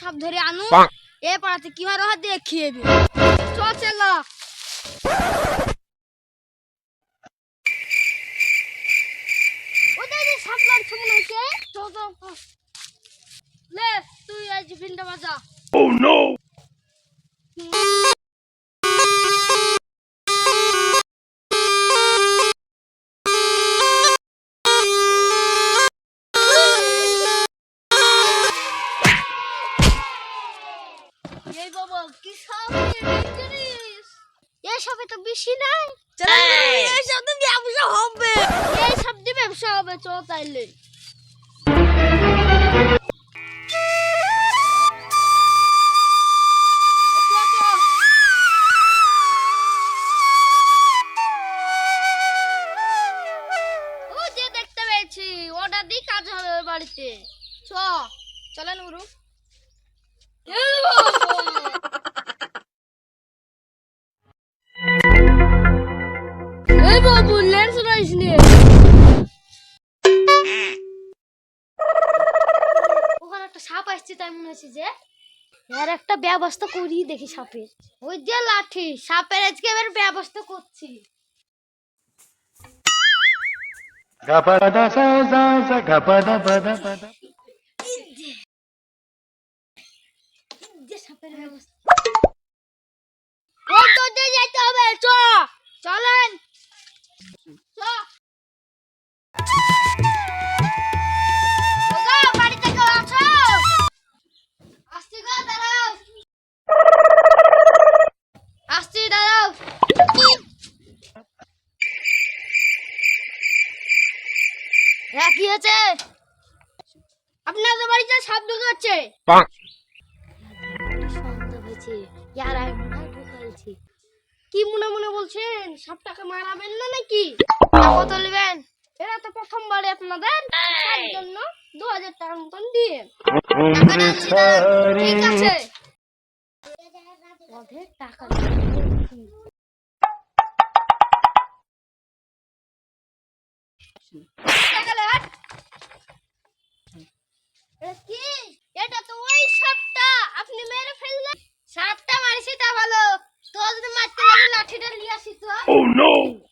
সাপ ধরে আনু এ পাড়াতে কি হয় রহা দেখিয়ে দে চল চেলা তুই আজ ভিন্ডা বাজা। Oh no! এই বাবা কি এই সাপে তো বেশি নাই। এই তো ব্যবসা হবে। এই দিয়ে ব্যবসা হবে চল তাইলে। বাড়িতে। চ চলেন গুরু নিয়ে ওখানে একটা সাপ আসছে তাই মনে হচ্ছে যে এর একটা ব্যবস্থা করি দেখি সাপের। ওই যে লাঠি সাপের আজকে এবার ব্যবস্থা করছি। sa হ্যাঁ, কি হয়েছে? আপনাদের বাড়িতে সাপ হয় ঢুকাইছে। কি মনে মনে বলছেন সাপটাকে মারাবেন না নাকি? কত নেবেন এরা তো প্রথমবারে আপনাদের তার জন্য দু হাজার টাকার মতন দিয়ে। ঠিক আছে। টাকা Oh no!